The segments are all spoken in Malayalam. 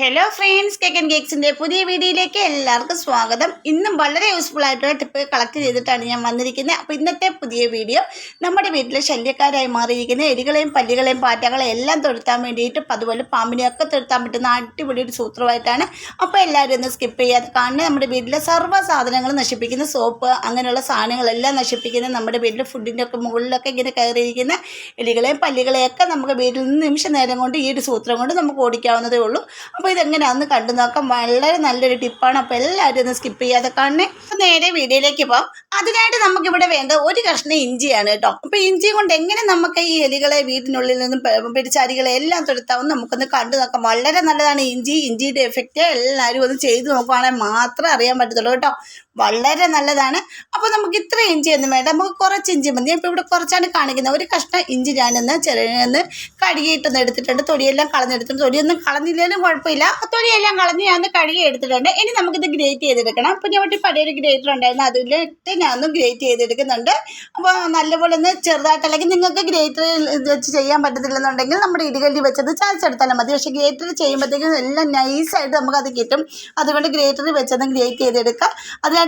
ഹലോ ഫ്രണ്ട്സ് കേക്ക് ആൻഡ് കേക്സിന്റെ പുതിയ വീഡിയോയിലേക്ക് എല്ലാവർക്കും സ്വാഗതം. ഇന്നും വളരെ യൂസ്ഫുൾ ആയിട്ടുള്ള ടിപ്പ് കളക്ട് ചെയ്തിട്ടാണ് ഞാൻ വന്നിരിക്കുന്നത്. അപ്പോൾ ഇന്നത്തെ പുതിയ വീഡിയോ നമ്മുടെ വീട്ടിലെ ശല്യക്കാരായി മാറിയിരിക്കുന്ന എലികളെയും പല്ലികളെയും പാറ്റകളെയും എല്ലാം തൊഴുത്താൻ വേണ്ടിയിട്ട് അതുപോലെ പാമ്പിനെയൊക്കെ തൊഴുത്താൻ പറ്റുന്ന അടിപൊളി ഒരു സൂത്രമായിട്ടാണ്. അപ്പോൾ എല്ലാവരും ഒന്ന് സ്കിപ്പ് ചെയ്യാതെ കാണുന്നത് നമ്മുടെ വീട്ടിലെ സർവ സാധനങ്ങളും നശിപ്പിക്കുന്ന സോപ്പ് അങ്ങനെയുള്ള സാധനങ്ങളെല്ലാം നശിപ്പിക്കുന്ന നമ്മുടെ വീട്ടിലെ ഫുഡിന്റെ ഒക്കെ മുകളിലൊക്കെ ഇങ്ങനെ കയറിയിരിക്കുന്ന എലികളെയും പല്ലികളെയൊക്കെ നമുക്ക് വീട്ടിൽ നിന്ന് നിമിഷ നേരം കൊണ്ട് ഈ ഒരു സൂത്രം കൊണ്ട് നമുക്ക് ഓടിക്കാവുന്നതേ ഉള്ളൂ. ഇതെങ്ങനെയാണെന്ന് കണ്ടു നോക്കാം. വളരെ നല്ലൊരു ടിപ്പാണ്. അപ്പോൾ എല്ലാവരും ഒന്ന് സ്കിപ്പ് ചെയ്യാതെ കാണണേ. അപ്പോൾ നേരെ വീഡിയോയിലേക്ക് പോകാം അതിനായിട്ട് നമുക്കിവിടെ വേണ്ടത് ഒരു കഷ്ണം ഇഞ്ചിയാണ് കേട്ടോ. അപ്പോൾ ഇഞ്ചി കൊണ്ട് എങ്ങനെ നമുക്ക് ഈ എലികളെ വീടിനുള്ളിൽ നിന്നും പിടിച്ചാരികളെ എല്ലാം തൊടുത്താവും നമുക്കൊന്ന് കണ്ടു നോക്കാം. വളരെ നല്ലതാണ് ഇഞ്ചി. ഇഞ്ചിയുടെ എഫക്റ്റ് എല്ലാവരും ഒന്ന് ചെയ്തു നോക്കുവാണെങ്കിൽ മാത്രമേ അറിയാൻ പറ്റത്തുള്ളൂ കേട്ടോ. വളരെ നല്ലതാണ്. അപ്പോൾ നമുക്ക് ഇത്ര ഇഞ്ചി ഒന്നും വേണ്ട. നമുക്ക് കുറച്ച് ഇഞ്ചി മതി. ഇപ്പോൾ ഇവിടെ കുറച്ചാണ് കാണിക്കുന്നത്. ഒരു കഷ്ണം ഇഞ്ചി ഞാനൊന്ന് ചെറിയൊന്ന് കഴുകിയിട്ടൊന്ന് എടുത്തിട്ടുണ്ട്. തൊടിയെല്ലാം കളഞ്ഞെടുത്തിട്ടുണ്ട്. തൊടിയൊന്നും കളഞ്ഞില്ലെങ്കിലും കുഴപ്പമില്ല. തൊടിയെല്ലാം കളഞ്ഞ് ഞാൻ ഒന്ന് കഴുകി എടുത്തിട്ടുണ്ട് ഇനി നമുക്കിത് ഗ്രേറ്റ് ചെയ്തെടുക്കണം. അപ്പോൾ ഞാൻ വീട്ടിൽ പഴയൊരു ഗ്രേറ്റർ ഉണ്ടായിരുന്നു. അതിലിട്ട് ഞാൻ ഒന്ന് ഗ്രേറ്റ് ചെയ്തെടുക്കുന്നുണ്ട്. അപ്പോൾ നല്ലപോലെ ഒന്ന് ചെറുതായിട്ട് അല്ലെങ്കിൽ നിങ്ങൾക്ക് ഗ്രേറ്റർ വെച്ച് ചെയ്യാൻ പറ്റത്തില്ലെന്നുണ്ടെങ്കിൽ നമ്മുടെ ഇടികല്ലി വെച്ചത് ചതച്ചെടുത്താലും മതി. പക്ഷേ ഗ്രേറ്റർ ചെയ്യുമ്പോഴത്തേക്കും എല്ലാം നൈസായിട്ട് നമുക്കത് കിട്ടും. അതുകൊണ്ട് ഗ്രേറ്ററിൽ വെച്ചൊന്ന് ഗ്രേറ്റ് ചെയ്തെടുക്കുക അതിനകത്ത്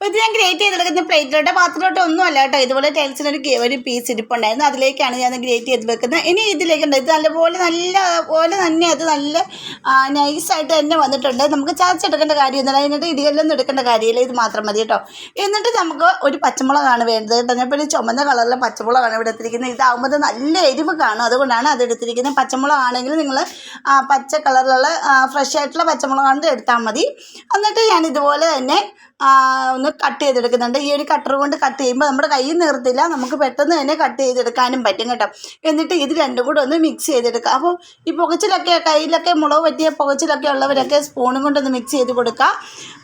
അപ്പോൾ ഇത് ഞാൻ ഗ്രേറ്റ് ചെയ്തെടുക്കുന്ന പ്ലേറ്റിലോട്ടോ പാത്രത്തിലോട്ടോ ഒന്നും അല്ല കേട്ടോ. ഇതുപോലെ ടൈൽസിനൊരു ഗെ- ഒരു പീസ് ഇരിപ്പുണ്ടായിരുന്നു. അതിലേക്കാണ് ഞാൻ ഗ്രേറ്റ് ചെയ്ത് വെക്കുന്നത്. ഇനി ഇതിലേക്കുണ്ട്. ഇത് നല്ലപോലെ നല്ല പോലെ തന്നെ അത് നല്ല നൈസായിട്ട് തന്നെ വന്നിട്ടുണ്ട്. നമുക്ക് ചതച്ചെടുക്കേണ്ട കാര്യമൊന്നുമില്ല എന്നിട്ട് ഇടികല്ലൊന്നും എടുക്കേണ്ട കാര്യമില്ല ഇത് മാത്രം മതി കേട്ടോ. എന്നിട്ട് നമുക്ക് ഒരു പച്ചമുളകാണ് വേണ്ടത് കേട്ടോ. ഞാൻ ഇപ്പോൾ ചുമന്ന കളറിലെ പച്ചമുളകാണ് ഇവിടെ എടുത്തിരിക്കുന്നത്. ഇതാകുമ്പോൾ ഇത് നല്ല എരിവ് കാണും. അതുകൊണ്ടാണ് അത് എടുത്തിരിക്കുന്നത്. പച്ചമുളകാണെങ്കിൽ നിങ്ങൾ പച്ച കളറിലുള്ള ഫ്രഷ് ആയിട്ടുള്ള പച്ചമുളകാണ് എടുത്താൽ മതി. എന്നിട്ട് ഞാൻ ഇതുപോലെ തന്നെ ആ, കട്ട് ചെയ്തെടുക്കുന്നുണ്ട്. ഈ ഒരു കട്ടർ കൊണ്ട് കട്ട് ചെയ്യുമ്പോൾ നമ്മുടെ കൈ നിർത്തില്ല. നമുക്ക് പെട്ടെന്ന് തന്നെ കട്ട് ചെയ്തെടുക്കാനും പറ്റും കേട്ടോ. എന്നിട്ട് ഇത് രണ്ടും കൂടെ ഒന്ന് മിക്സ് ചെയ്തെടുക്കുക അപ്പോൾ ഈ പുകച്ചിലൊക്കെ കയ്യിലൊക്കെ മുളക് പറ്റിയ പുകച്ചിലൊക്കെ ഉള്ളവരൊക്കെ സ്പൂണും കൊണ്ടൊന്ന് മിക്സ് ചെയ്ത് കൊടുക്കുക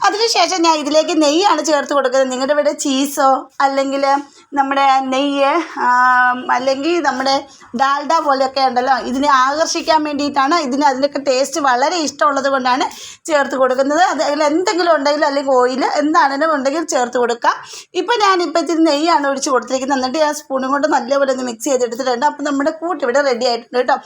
അതിനുശേഷം ഞാൻ ഇതിലേക്ക് നെയ്യാണ് ചേർത്ത് കൊടുക്കുന്നത്. നിങ്ങളുടെ ഇവിടെ ചീസോ അല്ലെങ്കിൽ നമ്മുടെ നെയ്യ് അല്ലെങ്കിൽ നമ്മുടെ ഡാൽഡ പോലെയൊക്കെ ഉണ്ടല്ലോ ഇതിനെ ആകർഷിക്കാൻ വേണ്ടിയിട്ടാണ് ഇതിന് അതിനൊക്കെ ടേസ്റ്റ് വളരെ ഇഷ്ടമുള്ളത് കൊണ്ടാണ് ചേർത്ത് കൊടുക്കുന്നത്. അതിൽ എന്തെങ്കിലും ഉണ്ടെങ്കിൽ അല്ലെങ്കിൽ ഓയിൽ എന്താണെങ്കിലും ഉണ്ടെങ്കിൽ ചേർത്ത് കൊടുക്കുക. ഞാൻ ഞാനിപ്പോൾ ഇത്തിരി നെയ്യാണ് ഒഴിച്ച് കൊടുത്തിരിക്കുന്നത്. എന്നിട്ട് ഞാൻ സ്പൂണും കൊണ്ട് നല്ലപോലെ ഒന്ന് മിക്സ് ചെയ്തെടുത്തിട്ടുണ്ട്. അപ്പോൾ നമ്മുടെ കൂട്ട് ഇവിടെ റെഡി ആയിട്ടുണ്ട് കേട്ടോ.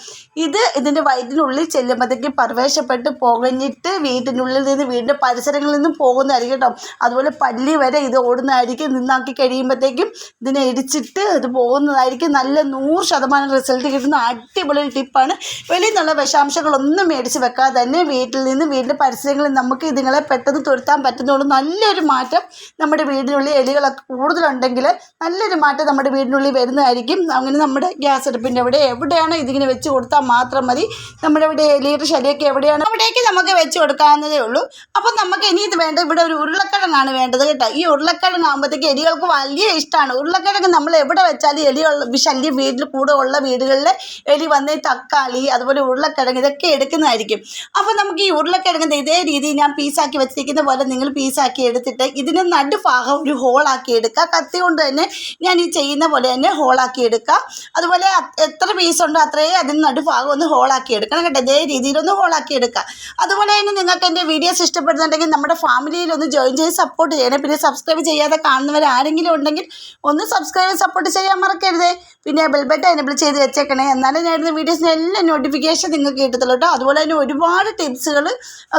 ഇത് ഇതിന്റെ വയറ്റിനുള്ളിൽ ചെല്ലുമ്പോഴത്തേക്ക് പരവേശപ്പെട്ട് പുകഞ്ഞിട്ട് വീട്ടിനുള്ളിൽ നിന്ന് വീടിന്റെ പരിസരങ്ങളിൽ നിന്നും പോകുന്നതായിരിക്കും കേട്ടോ. അതുപോലെ പല്ലി വരെ ഇത് ഓടുന്നതായിരിക്കും. നിന്നാക്കി കഴിയുമ്പോഴത്തേക്കും ഇതിനെ ഇടിച്ചിട്ട് ഇത് പോകുന്നതായിരിക്കും. നല്ല നൂറ് ശതമാനം റിസൾട്ട് കിട്ടുന്ന അടിപൊളി ടിപ്പാണ് വെളിയിൽ നിന്നുള്ള വിഷാംശങ്ങളൊന്നും മേടിച്ച് വെക്കാതെ തന്നെ വീട്ടിൽ നിന്ന് വീടിന്റെ പരിസരങ്ങളിൽ നമുക്ക് ഇതുങ്ങളെ പെട്ടെന്ന് തുരുത്താൻ പറ്റുന്നുള്ളൂ. നല്ലൊരു മാറ്റം നമ്മുടെ വീടിനുള്ളിൽ എലികളൊക്കെ കൂടുതലുണ്ടെങ്കിൽ നല്ലൊരു മാറ്റം നമ്മുടെ വീടിനുള്ളിൽ വരുന്നതായിരിക്കും. അങ്ങനെ നമ്മുടെ ഗ്യാസ് അടുപ്പിന്റെ അവിടെ എവിടെയാണ് ഇതിങ്ങനെ വെച്ച് കൊടുത്താൽ മാത്രം മതി. നമ്മുടെ ഇവിടെ എലിയുടെ ശരിയൊക്കെ എവിടെയാണ്? അവിടേക്ക് നമുക്ക് വെച്ച് കൊടുക്കാവുന്നതേ ഉള്ളൂ. അപ്പം നമുക്ക് ഇനി ഇത് വേണ്ട. ഇവിടെ ഒരു ഉരുളക്കിഴങ്ങാണ് വേണ്ടത് കേട്ടോ. ഈ ഉരുളക്കിഴങ്ങാകുമ്പോഴത്തേക്ക് എലികൾക്ക് വലിയ ഇഷ്ടമാണ്. ഉരുളക്കിഴങ്ങ് നമ്മൾ എവിടെ വെച്ചാലും എലിയുള്ള ശല്യം വീട്ടിൽ കൂടെ ഉള്ള വീടുകളിൽ എലി വന്ന് തക്കാളി അതുപോലെ ഉരുളക്കിഴങ്ങ് ഇതൊക്കെ എടുക്കുന്നതായിരിക്കും. അപ്പോൾ നമുക്ക് ഈ ഉരുളക്കിഴങ്ങ് ഇതേ രീതിയിൽ ഞാൻ പീസാക്കി വെച്ചിരിക്കുന്ന പോലെ നിങ്ങൾ പീസാക്കി എടുത്തിട്ട് ഇതിന് നടുഭാഗം ഒരു ഹോളാക്കി എടുക്കുക. കത്തി കൊണ്ട് തന്നെ ഞാൻ ഈ ചെയ്യുന്ന പോലെ തന്നെ ഹോളാക്കി എടുക്കുക. അതുപോലെ എത്ര പീസ് ഉണ്ടോ അത്രയും അതിന് നടുഭാഗം ഒന്ന് ഹോളാക്കി എടുക്കണം കേട്ടോ. ഇതേ രീതിയിലൊന്ന് ഹോളാക്കി എടുക്കുക. അതുപോലെ തന്നെ നിങ്ങൾക്ക് എന്റെ വീഡിയോസ് ഇഷ്ടപ്പെടുന്നുണ്ടെങ്കിൽ നമ്മുടെ ഫാമിലിയിൽ ഒന്ന് ജോയിൻ ചെയ്ത് സപ്പോർട്ട് ചെയ്യണം. പിന്നെ സബ്സ്ക്രൈബ് ചെയ്യാതെ കാണുന്നവർ ആരെങ്കിലും ഉണ്ടെങ്കിൽ ഒന്ന് സബ്സ്ക്രൈബ് സപ്പോർട്ട് ചെയ്യാൻ മറക്കരുത്. പിന്നെ ബെൽബെറ്റ് എനബിൾ ചെയ്ത് വെച്ചേക്കണേ. എന്നാലും ഞാൻ ഇടുന്ന വീഡിയോസിന് എല്ലാ നോട്ടിഫിക്കേഷൻ നിങ്ങൾക്ക് കിട്ടത്തുള്ളൂ കേട്ടോ. അതുപോലെ തന്നെ ഒരുപാട് ടിപ്സുകൾ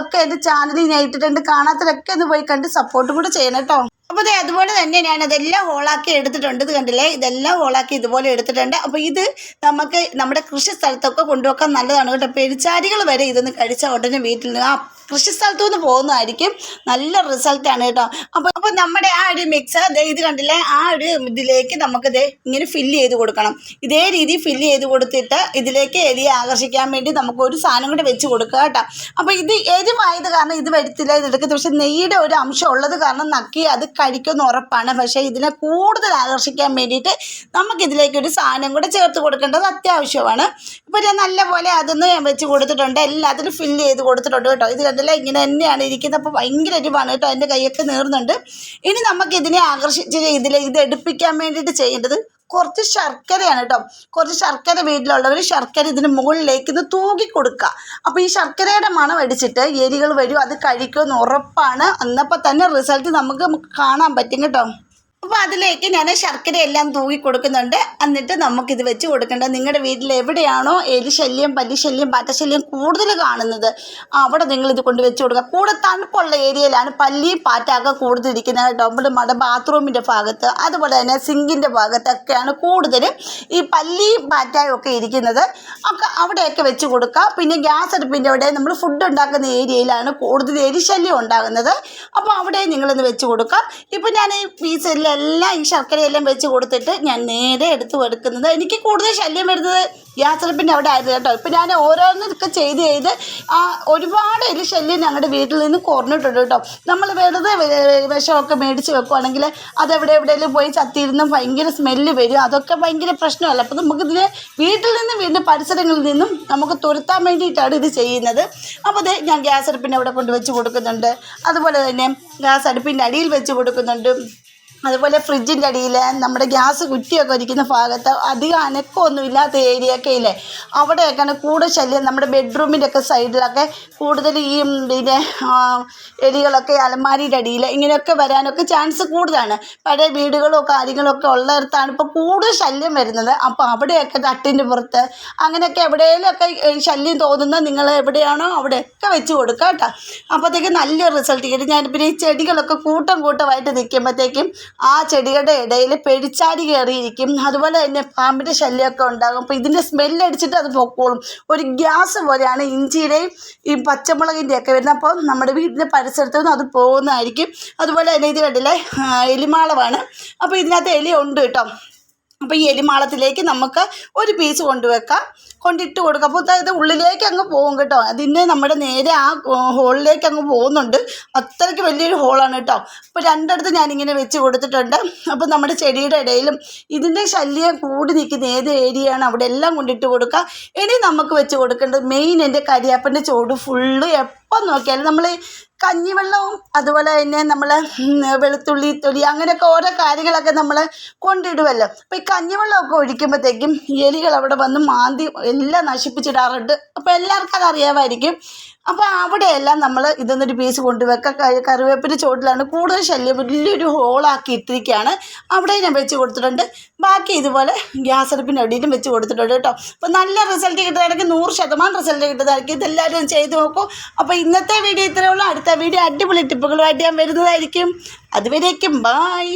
ഒക്കെ എന്റെ ചാനലിൽ ഞാൻ ഇട്ടിട്ടുണ്ട്. കാണാത്തവരൊക്കെ ഒന്ന് പോയി കണ്ട് സപ്പോർട്ട് കൂടെ ചെയ്യണം കേട്ടോ. അപ്പോൾ അതെ അതുപോലെ തന്നെ ഞാൻ അതെല്ലാം ഹോളാക്കി എടുത്തിട്ടുണ്ട്. ഇത് കണ്ടില്ലേ? ഇതെല്ലാം ഹോളാക്കി ഇതുപോലെ എടുത്തിട്ടുണ്ട്. അപ്പോൾ ഇത് നമുക്ക് നമ്മുടെ കൃഷി സ്ഥലത്തൊക്കെ കൊണ്ടുവെക്കാൻ നല്ലതാണ് കേട്ടോ. പെരിച്ചാരികൾ വരെ ഇതൊന്ന് കഴിച്ച ഉടനെ വീട്ടിൽ നിന്ന് കൃഷി നിന്ന് പോകുന്നതായിരിക്കും നല്ല റിസൾട്ടാണ് കേട്ടോ. അപ്പോൾ അപ്പോൾ നമ്മുടെ ആ ഒരു മിക്സർ ഇത് കണ്ടില്ലേ? ആ ഒരു ഇതിലേക്ക് നമുക്ക് ദേ ഇങ്ങനെ ഫില്ല് ചെയ്ത് കൊടുക്കണം. ഇതേ രീതി ഫില്ല് ചെയ്ത് കൊടുത്തിട്ട് ഇതിലേക്ക് എലിയെ ആകർഷിക്കാൻ വേണ്ടി നമുക്ക് ഒരു സാധനം കൂടെ വെച്ച് കൊടുക്കുക കേട്ടോ. അപ്പോൾ ഇത് എരിവായത് കാരണം ഇത് വരത്തില്ല ഇത് എടുക്കുന്നത് പക്ഷേ നെയ്യുടെ ഒരു അംശം ഉള്ളത് കാരണം നക്കി അത് കഴിക്കുമെന്ന് ഉറപ്പാണ്. പക്ഷേ ഇതിനെ കൂടുതൽ ആകർഷിക്കാൻ വേണ്ടിയിട്ട് നമുക്കിതിലേക്ക് ഒരു സാധനം കൂടെ ചേർത്ത് കൊടുക്കേണ്ടത് അത്യാവശ്യമാണ്. ഇപ്പോൾ ഞാൻ നല്ലപോലെ അതൊന്ന് വെച്ച് കൊടുത്തിട്ടുണ്ട്. എല്ലാത്തിനും ഫില്ല് ചെയ്ത് കൊടുത്തിട്ടുണ്ട് കേട്ടോ. ഇത് കണ്ടില്ല ഇങ്ങനെ തന്നെയാണ് ഇരിക്കുന്നത്. അപ്പോൾ ഭയങ്കര എരിവാണ് കേട്ടോ എന്റെ കൈയൊക്കെ നേറുന്നുണ്ട്. ഇനി നമുക്കിതിനെ ആകർഷിച്ച് ഇതിൽ ഇത് എടുപ്പിക്കാൻ വേണ്ടിയിട്ട് ചെയ്യേണ്ടത് കുറച്ച് ശർക്കരയാണ് കേട്ടോ. കുറച്ച് ശർക്കര വീട്ടിലുള്ളവർ ശർക്കര ഇതിന് മുകളിലേക്ക് ഇത് തൂക്കി കൊടുക്കുക അപ്പോൾ ഈ ശർക്കരയുടെ മണം അടിച്ചിട്ട് എലികൾ വരും അത് കഴിക്കുമെന്ന് ഉറപ്പാണ്. അന്നപ്പോൾ തന്നെ റിസൾട്ട് നമുക്ക് കാണാൻ പറ്റും കേട്ടോ. അപ്പോൾ അതിലേക്ക് ഞാൻ ശർക്കര എല്ലാം തൂങ്ങി കൊടുക്കുന്നുണ്ട്. എന്നിട്ട് നമുക്കിത് വെച്ച് കൊടുക്കേണ്ടത് നിങ്ങളുടെ വീട്ടിൽ എവിടെയാണോ എലി ശല്യം പല്ലി ശല്യം പാറ്റശല്യം കൂടുതൽ കാണുന്നത് അവിടെ നിങ്ങൾ ഇത് കൊണ്ട് വെച്ച് കൊടുക്കുക. കൂടെ തണുപ്പുള്ള ഏരിയയിലാണ് പല്ലിയും പാറ്റാക്ക കൂടുതൽ ഇരിക്കുന്നത് കേട്ടോ മട ബാത്റൂമിന്റെ ഭാഗത്ത് അതുപോലെ തന്നെ സിങ്കിന്റെ ഭാഗത്തൊക്കെയാണ് കൂടുതലും ഈ പല്ലിയും പാറ്റായും ഒക്കെ ഇരിക്കുന്നത്. ഒക്കെ അവിടെയൊക്കെ വെച്ച് കൊടുക്കുക. പിന്നെ ഗ്യാസ് അടുപ്പിന്റെ അവിടെ നമ്മൾ ഫുഡ് ഉണ്ടാക്കുന്ന ഏരിയയിലാണ് കൂടുതൽ എരിശല്യം ഉണ്ടാകുന്നത്. അപ്പോൾ അവിടെ നിങ്ങളൊന്ന് വെച്ച് കൊടുക്കാം. ഇപ്പോൾ ഞാൻ ഈ പീസെല്ലാം ഈ ശർക്കരയെല്ലാം വെച്ച് കൊടുത്തിട്ട് ഞാൻ നേരെ എടുത്ത് എടുക്കുന്നത്. എനിക്ക് കൂടുതൽ ശല്യം വരുന്നത് ഗ്യാസ് അടുപ്പിന്റെ അവിടെ ആയിരുന്നു കേട്ടോ. ഇപ്പം ഞാൻ ഓരോന്നൊക്കെ ചെയ്ത് ചെയ്ത് ആ ഒരുപാട് എലി ശല്യം ഞങ്ങളുടെ വീട്ടിൽ നിന്ന് കുറഞ്ഞിട്ടുണ്ട് കേട്ടോ. നമ്മൾ വെറുതെ വിഷമൊക്കെ മേടിച്ച് വെക്കുവാണെങ്കിൽ അതെവിടെ എവിടെയെങ്കിലും പോയി ചത്തിയിരുന്നു ഭയങ്കര സ്മെല്ല് വരും. അതൊക്കെ ഭയങ്കര പ്രശ്നമല്ല. അപ്പോൾ നമുക്കിതിന് വീട്ടിൽ നിന്ന് വീണ്ടും പരിസരങ്ങളിൽ നിന്നും നമുക്ക് തുരുത്താൻ വേണ്ടിയിട്ടാണ് ഇത് ചെയ്യുന്നത്. അപ്പോൾ അത് ഞാൻ ഗ്യാസ് അടുപ്പിന്റെ അവിടെ കൊണ്ട് വെച്ച് കൊടുക്കുന്നുണ്ട്. അതുപോലെ തന്നെ ഗ്യാസ് അടുപ്പിന്റെ അടിയിൽ വെച്ച് കൊടുക്കുന്നുണ്ട്. അതുപോലെ ഫ്രിഡ്ജിന്റെ അടിയിൽ നമ്മുടെ ഗ്യാസ് കുറ്റിയൊക്കെ ഇരിക്കുന്ന ഭാഗത്ത് അധികം അനക്കമൊന്നും ഇല്ലാത്ത ഏരിയ ഒക്കെ ഇല്ലേ? അവിടെയൊക്കെയാണ് കൂടുതൽ ശല്യം നമ്മുടെ ബെഡ്റൂമിന്റെ ഒക്കെ സൈഡിലൊക്കെ കൂടുതൽ ഈ പിന്നെ എലികളൊക്കെ അലമാരിയുടെ അടിയിൽ ഇങ്ങനെയൊക്കെ വരാനൊക്കെ ചാൻസ് കൂടുതലാണ്. പഴയ വീടുകളോ കാര്യങ്ങളോ ഒക്കെ ഉള്ളിടത്താണ് ഇപ്പോൾ കൂടുതൽ ശല്യം വരുന്നത്. അപ്പോൾ അവിടെയൊക്കെ തട്ടിന്റെ പുറത്ത് അങ്ങനെയൊക്കെ എവിടെയെങ്കിലുമൊക്കെ ശല്യം തോന്നുന്ന നിങ്ങൾ എവിടെയാണോ അവിടെയൊക്കെ വെച്ച് കൊടുക്കുക കേട്ടോ. അപ്പോഴത്തേക്ക് നല്ലൊരു റിസൾട്ട് കിട്ടും. ഞാൻ പിന്നെ ഈ ചെടികളൊക്കെ കൂട്ടം കൂട്ടമായിട്ട് നിൽക്കുമ്പോഴത്തേക്കും ആ ചെടികളുടെ ഇടയിൽ പെടിച്ചാടി കയറിയിരിക്കും. അതുപോലെ തന്നെ പാമ്പിന്റെ ശല്യമൊക്കെ ഉണ്ടാകും. അപ്പോൾ ഇതിന്റെ സ്മെല്ലടിച്ചിട്ട് അത് പൊക്കോളും. ഒരു ഗ്യാസ് പോലെയാണ് ഇഞ്ചിയുടെയും ഈ പച്ചമുളകിന്റെയൊക്കെ വരുന്നത്. അപ്പോൾ നമ്മുടെ വീടിന്റെ പരിസരത്തു നിന്ന് അത് പോകുന്നതായിരിക്കും. അതുപോലെ തന്നെ ഇത് കണ്ടില്ലേ എലിമാളമാണ്. അപ്പോൾ ഇതിനകത്ത് എലി ഉണ്ട് കേട്ടോ. അപ്പോൾ ഈ എലിമാളത്തിലേക്ക് നമുക്ക് ഒരു പീസ് കൊണ്ടുവെക്കാം. കൊണ്ടിട്ട് കൊടുക്കുക അപ്പോൾ അതായത് ഉള്ളിലേക്ക് അങ്ങ് പോകും കേട്ടോ. അതിന് നമ്മുടെ നേരെ ആ ഹോളിലേക്ക് അങ്ങ് പോകുന്നുണ്ട്. അത്രയ്ക്ക് വലിയൊരു ഹോളാണ് കേട്ടോ. അപ്പോൾ രണ്ടിടത്ത് ഞാനിങ്ങനെ വെച്ച് കൊടുത്തിട്ടുണ്ട്. അപ്പോൾ നമ്മുടെ ചെടിയുടെ ഇടയിലും ഇതിന്റെ ശല്യം കൂടി നിൽക്കുന്ന ഏത് ഏരിയയാണ് അവിടെ എല്ലാം കൊണ്ടിട്ട് കൊടുക്കുക. ഇനി നമുക്ക് വെച്ച് കൊടുക്കേണ്ടത് മെയിൻ എന്റെ കരിയാപ്പന്റെ ചോട് ഫുള്ള് എപ്പം നോക്കിയാലും നമ്മൾ കഞ്ഞിവെള്ളവും അതുപോലെ തന്നെ നമ്മൾ വെളുത്തുള്ളി തൊലി അങ്ങനെയൊക്കെ ഓരോ കാര്യങ്ങളൊക്കെ നമ്മൾ കൊണ്ടിടുമല്ലോ അപ്പോൾ ഈ കഞ്ഞിവെള്ളമൊക്കെ ഒഴിക്കുമ്പോഴത്തേക്കും എലികൾ അവിടെ വന്ന് മാന്തി എല്ലാം നശിപ്പിച്ചിടാറുണ്ട്. അപ്പോൾ എല്ലാവർക്കും അത് അറിയാമായിരിക്കും അപ്പോൾ അവിടെയെല്ലാം നമ്മൾ ഇതൊന്നൊരു പീസ് കൊണ്ടുവെക്കുക. കറിവേപ്പിന്റെ ചോട്ടിലാണ് കൂടുതൽ ശല്യം വലിയൊരു ഹോളാക്കി ഇട്ടിരിക്കുകയാണ്. അവിടെ ഞാൻ വെച്ച് കൊടുത്തിട്ടുണ്ട്. ബാക്കി ഇതുപോലെ ഗ്യാസ് അടുപ്പിന്റെ അടിയിലും വെച്ച് കൊടുത്തിട്ടുണ്ട് കേട്ടോ. അപ്പോൾ നല്ല റിസൾട്ട് കിട്ടുന്നതായിരിക്കും. നൂറ് ശതമാനം റിസൾട്ട് കിട്ടുന്നതായിരിക്കും. ഇതെല്ലാവരും ചെയ്ത് നോക്കൂ. അപ്പോൾ ഇന്നത്തെ വീഡിയോ ഇത്രയുള്ളൂ അടുത്ത വീഡിയോ അടിപൊളി ടിപ്പുകളുമായിട്ട് ഞാൻ വരുന്നതായിരിക്കും. അതുവരേക്കും ബായ്